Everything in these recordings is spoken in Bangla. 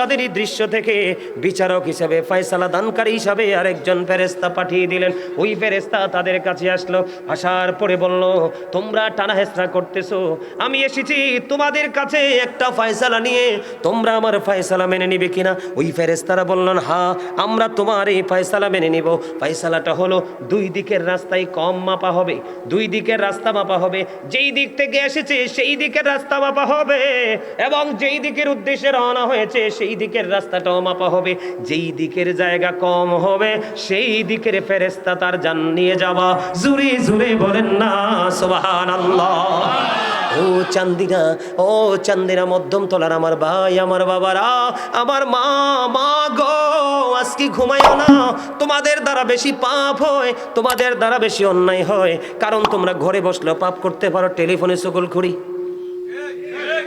তাদেরই দৃশ্য থেকে বিচারক হিসেবে, ফয়সালা দানকারী হিসাবে আরেকজন ফেরেস্তা পাঠিয়ে দিলেন। ওই ফেরেস্তা তাদের কাছে আসলো, আসার পরে বলল, তোমরা টানা করতেছো। আমি এসেছি তোমাদের কাছে একটা ফয়সালা নিয়ে। তোমরা আমার ফয়সালা মেনে নিবে কিনা? ওই ফেরেস্তারা বললেন, হা, আমরা তোমার এই ফয়সালা মেনে নিব। ফয়সালাটা হলো, দুই দিকের রাস্তায় কম মাপা হবে, দুই দিকের রাস্তা মাপা হবে। যেই দিক থেকে এসেছে, সেই দিকের রাস্তা মাপা হবে। এবং যেই দিকের উদ্দেশ্যে রওনা হয়েছে, সেই দিকের রাস্তাটাও মাপা হবে, যেই দিকের জায়গা কম হবে, সেই দিকের ফেরেস্তা তার জান নিয়ে যাওয়া। জুড়ে জুড়ে বলেন না আল্লাহ ও চান্দিনা ও চান্দিনা মধ্যম তলার আমার ভাই, আমার বাবারা, আমার মা মা গো আজকে ঘুমাইও না? তোমাদের দ্বারা বেশি পাপ হয়, তোমাদের দ্বারা বেশি অন্যায় হয়। কারণ তোমরা ঘরে বসলেও পাপ করতে পারো, টেলিফোনে সকল খুঁড়ি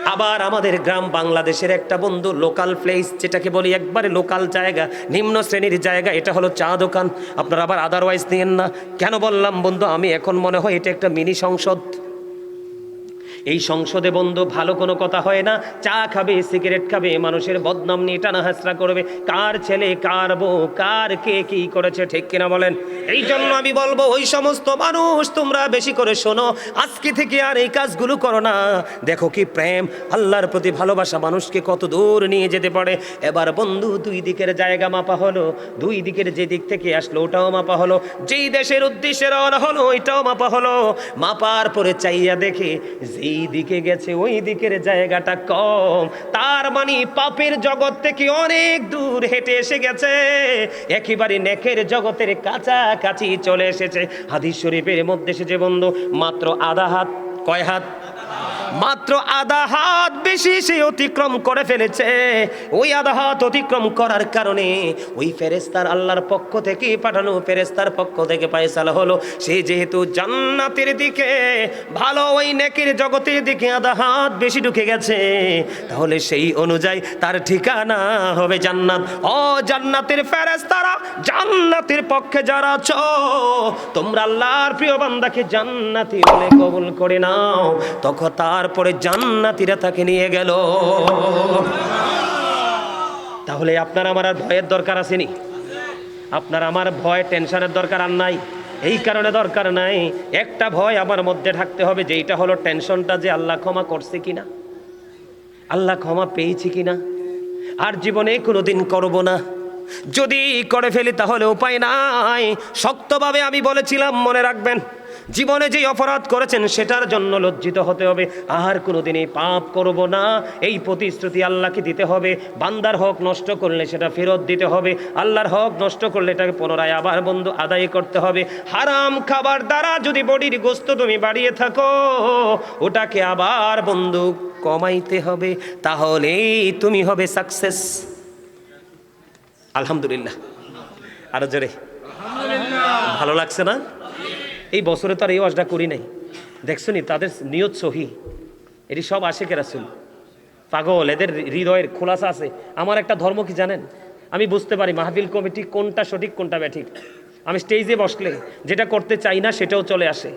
আবার আমাদের গ্রাম বাংলাদেশের একটা বন্ধু লোকাল প্লেস যেটাকে বলি একবারে লোকাল জায়গা, নিম্ন শ্রেণির জায়গা, এটা হলো চা দোকান। আপনারা আবার আদারওয়াইজ নিয়েন না। কেন বললাম বন্ধু, আমি এখন মনে হয় এটা একটা মিনি সংসদ। এই সংসদে বন্ধু, ভালো কোনো কথা হয় না। চা খাবে, সিগারেট খাবে, মানুষের বদনাম নিয়ে টানা হাসরা করবে। কার ছেলে, কার বউ, কার কে কি করেছে, ঠিক কিনা বলেন? এই জন্য আমি বলব, ওই সমস্ত মানুষ, তোমরা বেশি করে শোনো। আজকে থেকে আর এই কাজগুলো করো না। দেখো কি প্রেম, আল্লাহর প্রতি ভালোবাসা মানুষকে কত দূর নিয়ে যেতে পারে। এবার বন্ধু, দুই দিকের জায়গা মাপা হলো। দুই দিকের যে দিক থেকে আসলো, ওটাও মাপা হলো। যেই দেশের উদ্দেশ্যে রওনা হলো, ওইটাও মাপা হলো। মাপার পরে চাইয়া দেখে, যেই দিকে গেছে ওই দিকের জায়গাটা কম। তার মানে পাপের জগৎ থেকে অনেক দূর হেঁটে এসে গেছে। একেবারে নেকের জগতের কাছাকাছি চলে এসেছে। হাদিস শরীফের মধ্যে এসেছে বন্ধু, মাত্র আধা হাত, কয় হাত? মাত্র আধা হাত বেশি সে অতিক্রম করে ফেলেছে। ওই আধা হাত অতিক্রম করার কারণে ওই ফেরেস্তার আল্লাহর পক্ষ থেকে পাঠানো ফেরেস্তার পক্ষ থেকে পায়সালা হলো। সে যেহেতু জান্নাতের দিকে, ভালো ওই নেকের জগতের দিকে আধা হাত বেশি ঢুকে গেছে, তাহলে সেই অনুযায়ী তার ঠিকানা হবে জান্নাত। ও জান্নাতের ফেরেস্তারা জান্নাতের পক্ষে যারা আছো, তোমরা আল্লাহর প্রিয় বান্দাকে জান্নাতি বলে কবুল করে নাও। তখন তারপরে জান্নাতিরা তাকে নিয়ে গেল। তাহলে আপনার আমার আর ভয়ের দরকার আসেনি। আপনার আমার ভয়, টেনশনের দরকার আর নাই। এই কারণে দরকার নাই। একটা ভয় আমার মধ্যে থাকতে হবে, যেইটা হলো টেনশনটা যে আল্লাহ ক্ষমা করছে কিনা। আল্লাহ ক্ষমা পেয়েছি কিনা। আর জীবনে কোনোদিন করব না। যদি করে ফেলি তাহলে উপায় নাই। শক্তভাবে আমি বলেছিলাম, মনে রাখবেন, জীবনে যে অপরাধ করেছেন সেটার জন্য লজ্জিত হতে হবে। আর কোনোদিনই পাপ করব না। এই প্রতিশ্রুতি আল্লাহকে দিতে হবে। বান্দার হক নষ্ট করলে সেটা ফেরত দিতে হবে। আল্লাহর হক নষ্ট করলে এটাকে পুনরায় আবার বন্ধু আদায় করতে হবে। হারাম খাবার দ্বারা যদি বডির গোস্ত তুমি বাড়িয়ে থাকো, ওটাকে আবার বন্ধু কমাইতে হবে। তাহলেই তুমি হবে সাকসেস আলহামদুলিল্লাহ। আরও জোরে। ভালো লাগছে না? এই বছরে তো আর এই ওয়াজটা করি নাই। দেখছ নি তাদের নিয়ত সহি। এটি সব আসে কেরাসুল পাগল এদের হৃদয়ের খোলাসা আছে। আমার একটা ধর্ম কি জানেন? আমি বুঝতে পারি মাহফিল কমিটি কোনটা সঠিক কোনটা ব্যাঠিক। আমি স্টেজে বসলে যেটা করতে চাই না সেটাও চলে আসে।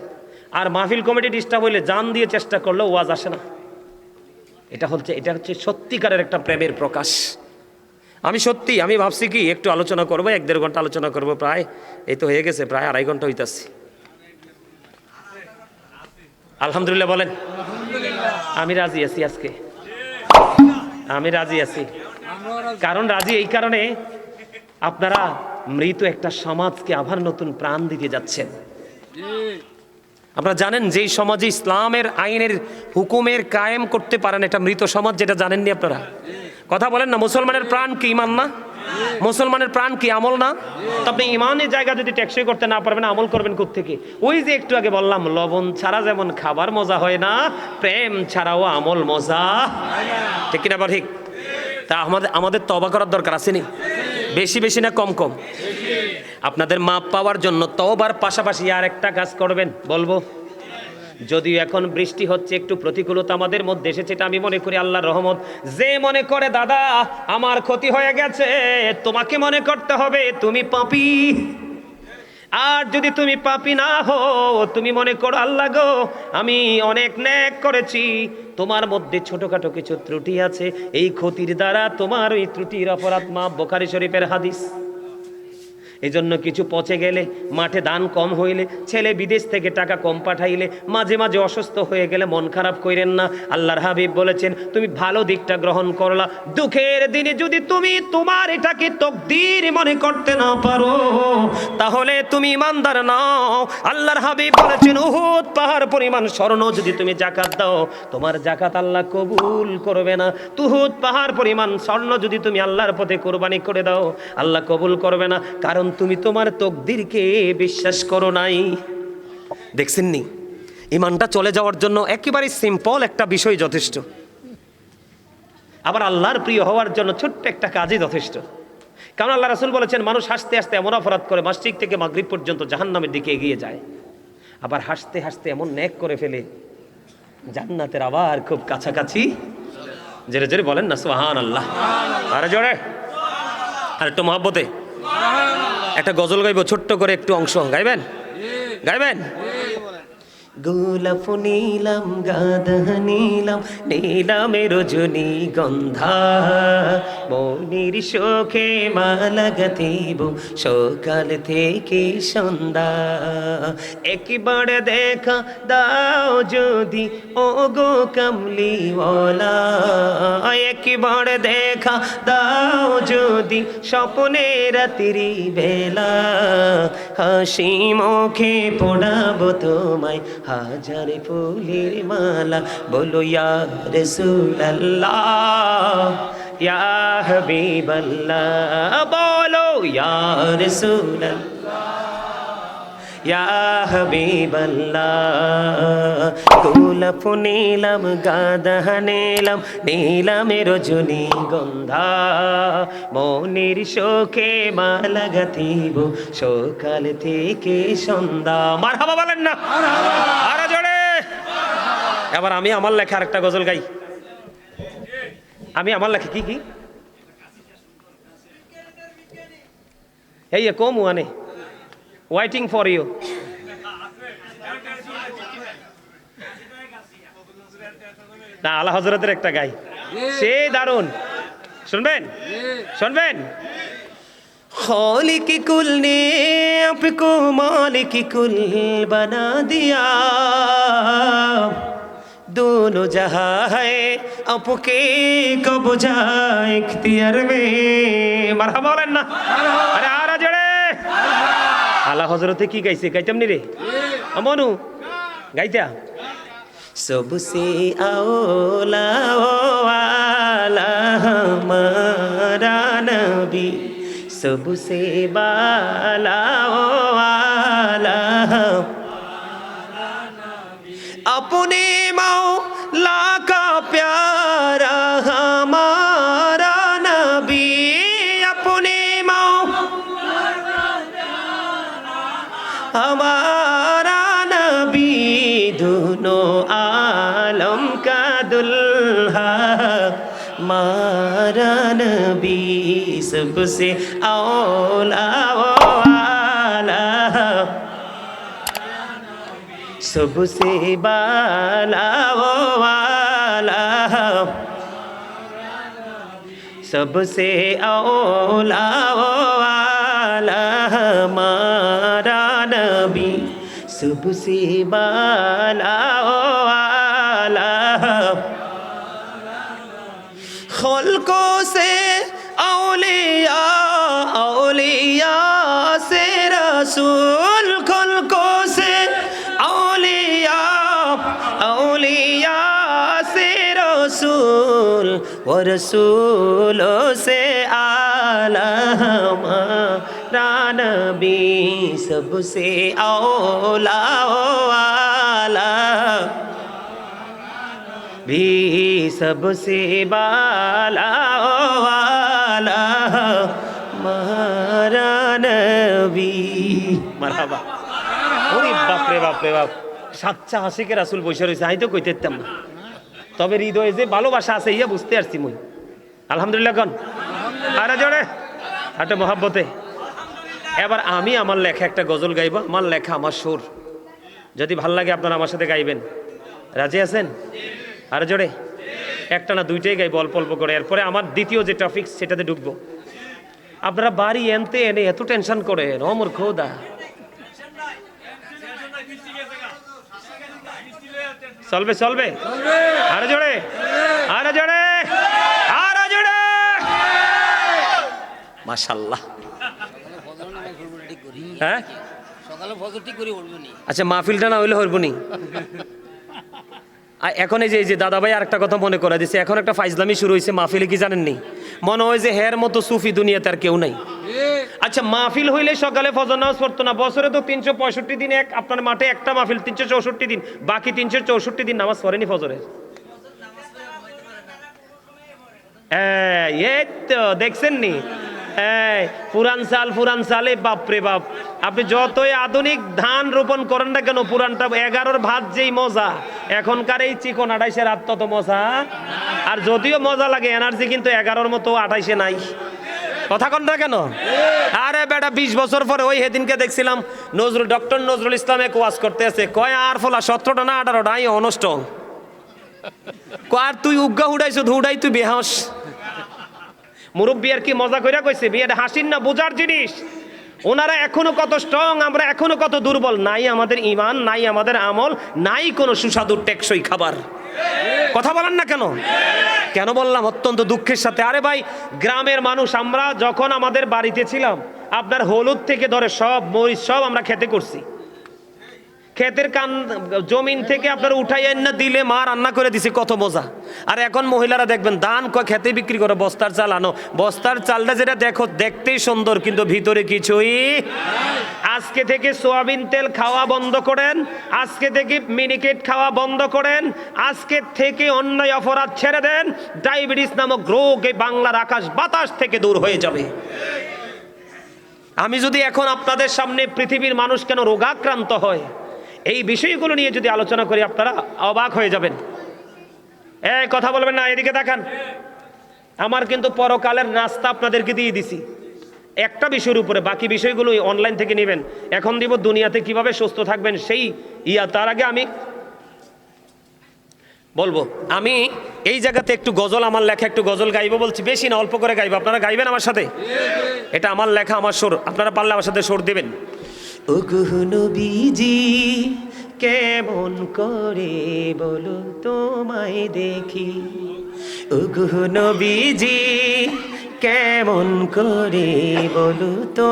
আর মাহফিল কমিটি ডিস্টার্ব হইলে জান দিয়ে চেষ্টা করলেও ওয়াজ আসে না। এটা হচ্ছে এটা হচ্ছে সত্যিকারের একটা প্রেমের প্রকাশ। আমি সত্যি, আমি ভাবছি কি, একটু আলোচনা করব, এক দেড় ঘণ্টা আলোচনা করব প্রায়। এই তো হয়ে গেছে, প্রায় আড়াই ঘণ্টা হইতাছি। আলহামদুলিল্লাহ বলেন। আমি রাজি আছি আজকে। আমি রাজি আছি। কারণ রাজি এই কারণে আপনারা মৃত একটা সমাজকে আবার নতুন প্রাণ দিতে যাচ্ছেন। আপনারা জানেন, যেই সমাজে ইসলামের আইনের হুকুমের কায়েম করতে পারেন, এটা মৃত সমাজ, যেটা জানেননি আপনারা? কথা বলেন না, মুসলমানের প্রাণ কি ইমান না? মুসলমানের প্রাণ কি আমল না? তো আপনি ইমানের জায়গা যদি টেকসই করতে না পারবেন, আমল করবেন থেকে ওই যে একটু আগে বললাম, লবণ ছাড়া যেমন খাবার মজা হয় না, প্রেম ছাড়াও আমল মজা। ঠিক কিনা ঠিক? তা আমাদের আমাদের তবা করার দরকার আসেনি বেশি বেশি না কম কম? আপনাদের মাপ পাওয়ার জন্য তবার পাশাপাশি আর একটা কাজ করবেন, বলব? যদিও এখন বৃষ্টি হচ্ছে, একটু প্রতিকূলতা আমাদের মধ্যে এসেছে, এটা আমি মনে করি আল্লাহর রহমত। যে মনে করে, দাদা, আমার ক্ষতি হয়ে গেছে, তোমাকে মনে করতে হবে, তুমি পাপি। আর যদি তুমি পাপি না হো তুমি মনে করো, আল্লাহ গো, আমি অনেক ন্যাক করেছি। তোমার মধ্যে ছোটখাটো কিছু ত্রুটি আছে, এই ক্ষতির দ্বারা তোমার ওই ত্রুটির অপরাধ মা বোখারি শরীফের হাদিস। এই জন্য কিছু পচে গেলে, মাঠে দান কম হইলে, ছেলে বিদেশ থেকে টাকা কম পাঠাইলে, মাঝে মাঝে অসুস্থ হয়ে গেলে মন খারাপ করেন না। আল্লাহর হাবিব বলেছেন, তুমি ভালো দিকটা গ্রহণ করলা। দুঃখের দিনে যদি তুমি তোমার এটাকে তকদির মনে করতে না পারো, তাহলে তুমি ইমানদার নাও। আল্লাহর হাবিব বলেছেন, উহুদ পাহাড় পরিমাণ স্বর্ণ যদি তুমি জাকাত দাও, তোমার জাকাত আল্লাহ কবুল করবে না। তুহুদ পাহাড় পরিমাণ স্বর্ণ যদি তুমি আল্লাহর পথে কোরবানি করে দাও, আল্লাহ কবুল করবে না। কারণ তুমি তোমার তকদিরকে বিশ্বাস করো নাই। দেখছেন নি ইমানটা চলে যাওয়ার জন্য একেবারে সিম্পল একটা বিষয় যথেষ্ট। আবার আল্লাহর প্রিয় হওয়ার জন্য ছোট্ট একটা কাজই যথেষ্ট। কারণ আল্লাহ রাসুল বলেছেন মানুষ হাসতে হাসতে এমন অপরাধ করে মাসিক থেকে মাগরিব পর্যন্ত জাহান্নামের দিকে এগিয়ে যায়। আবার হাসতে হাসতে এমন ন্যাক করে ফেলে জান্নাতের আবার খুব কাছাকাছি জেরে জেরে বলেন না সোহান আল্লাহ আরে জোরে। আর একটু মহাব্বতে। একটা গজল গাইব ছোট্ট করে একটু অংশ গাইবেন? গাইবেন? গোলাপ নীলাম গাদা নীলাম নীলামে রজনী গন্ধা মনির শোকে মালা গাথিব সকাল থেকে সন্ধ্যা একবার দেখা দাও যদি ও গো কামলিওয়ালা একবার দেখা দাও যদি স্বপ্নে রাত্রি বেলা হাসি মুখে পড়াবো তোমায় হাজার ফুলের মালা বলো ইয়া রসুল্লাহ ইয়া হাবিবাল্লাহ বলো ইয়া রসুল্লাহ গোলাপ নীলাম, গাদা নীলাম নীলামে রজনী গন্ধা। মনির শোকে মালা গাথিব, সকাল থেকে সন্ধ্যা। মার হাবা বলেন না। আরও জোরে। এবার আমি আমার লেখা আরেকটা গজল গাই। আমি আমার লেখা কি কি? এই কম আনে। ওয়াইটিং ফর ইউ না আলা হজরতের একটা গাই। সে দারুণ। শুনবেন? শুনবেন? خالق কুল নে আপকো کو কুল বানা দিয়া। দোনো دونوں جہاں ہے آپ যা کب মে। اختیار বলেন না। আরে আরা জড়ে আলা হযরতে কি গাইছে গাইতাম নি রে? আমনু গাইতা। सबसे औला वाला हमारा नबी सबसे बाला वाला अपने आलम का दुल्हा मारा नबी सबसे औला वाला सबसे बाला वाला सबसे औला वाला সুবসি বালা ও আলা খলকো সে আউলিয়া আউলিয়া সে রসুল। খলকো সে আউলিয়া আউলিয়া সে রসুল। ও রসুল সে আলামা। हमारा नबी सबसे औला वाला भी सबसे बाला वाला मारा नबी মারহাবা ওরে বাপ রে বাপ রে বাপ সাচ্চা হাসিকে রাসুল বসে রয়েছে আমি তো কইতে পারতাম না তবে হৃদয়ে যে ভালোবাসা আছে ইয়া বুঝতে পারছি মুই আলহামদুলিল্লাহ কন আরে জোরে হাটে মহাব্বতে এবার আমি আমার লেখা একটা গজল গাইব, আমার লেখা, আমার সুর। যদি ভালো লাগে আপনারা আমার সাথে গাইবেন। রাজি আছেন? আর জোরে? একটা না দুইটাই গাইব, অল্প অল্প করে। এরপরে আমার দ্বিতীয় যে টপিক সেটাতে ঢুকবো। আপনারা বাড়ি এনতে এনে এত টেনশন করেন অমর খোদা। চলবে চলবে? আরও জোরে? আরও জোরে? আরও জোরে? মাশাল্লাহ। হ্যাঁ? সকালে ফজর করে উঠবো আচ্ছা মাহফিলটা না হইলে হইবনি আর এখন এই যে যে দাদা ভাই আরেকটা কথা মনে করে দিছে এখন একটা ফাইজলামি শুরু হয়েছে মাহফিলে কি জানেননি? মনে হয় যে হের মতো সুফি দুনিয়াতে আর কেউ নাই। আচ্ছা মাহফিল হইলে সকালে ফজর নামাজ পড়তো না বছরে তো তিনশো পঁয়ষট্টি দিন এক আপনার মাঠে একটা মাহফিল তিনশো চৌষট্টি দিন বাকি তিনশো চৌষট্টি দিন নামাজ পড়েনি ফজরের? এই এই তো দেখছেন নি এই পুরান সাল পুরান সালে বাপরে বাপ। আপনি যতই আধুনিক ধান রোপণ করেন না কেন পুরানটা এগারোর ভাত যেই মজা। এখনকার এই চিকন আঠাইশের রাত তত মজা। আর যদিও মজা লাগে এনার্জি কিন্তু এগারোর মতো আঠাইশে নাই। কথা কন না কেন? আরে বেটা, বিশ বছর পরে ওই সেদিনকে দেখছিলাম নজরুল, ডক্টর নজরুল ইসলামে কোয়াজ করতে আছে, কয় আর ফলা, সতেরোটা না আঠারোটা? আই অনষ্ট। আর তুই উজ্ঞা উড়াইছ উড়াই তুই বেহাস। মুরব্বী আর কি মজা কইরা কইছে বিয়েটা হাসির না, বোঝার জিনিস। ওনারা এখনও কত স্ট্রং আমরা এখনও কত দুর্বল। নাই আমাদের ইমান নাই আমাদের আমল, নাই কোনো সুস্বাদু টেকসই খাবার। কথা বলেন না কেন? কেন বললাম? অত্যন্ত দুঃখের সাথে। আরে ভাই, গ্রামের মানুষ, আমরা যখন আমাদের বাড়িতে ছিলাম, আপনার হলুদ থেকে ধরে সব মরিচ সব আমরা খেতে করছি। ক্ষেতের কান, জমিন থেকে আপনার উঠাই না দিলে মা রান্না করে দিছে, কত মজা। আর এখন মহিলারা দেখবেন দান কয় খেতে বিক্রি করে, বস্তার চাল আনো। বস্তার চালটা যেটা দেখো, দেখতেই সুন্দর, কিন্তু ভিতরে কিছুই আজকে থেকে সোয়াবিন তেল খাওয়া বন্ধ করেন, আজকে থেকে মিনিকেট খাওয়া বন্ধ করেন, আজকে থেকে অন্যায় অপরাধ ছেড়ে দেন, ডায়াবেটিস নামক রোগ এই বাংলার আকাশ বাতাস থেকে দূর হয়ে যাবে। আমি যদি এখন আপনাদের সামনে পৃথিবীর মানুষ কেন রোগাক্রান্ত হয়, এই বিষয়গুলো নিয়ে যদি আলোচনা করি, আপনারা অবাক হয়ে যাবেন। এই, কথা বলবেন না, এদিকে দেখান। আমার কিন্তু পরকালের নাস্তা আপনাদেরকে দিয়ে দিছি। একটা বিষয়ের উপরে, বাকি বিষয়গুলো অনলাইন থেকে নেবেন। এখন দিব দুনিয়াতে কীভাবে সুস্থ থাকবেন সেই ইয়া, তার আগে আমি বলব, আমি এই জায়গাতে একটু গজল, আমার লেখা একটু গজল গাইবো বলছি। বেশি না, অল্প করে গাইবো। আপনারা গাইবেন আমার সাথে? এটা আমার লেখা, আমার সুর। আপনারা পারলে আমার সাথে সুর দেবেন। নবীজি কেমন করে বলো তোমায় দেখি? নবীজি কেমন করে বলো তো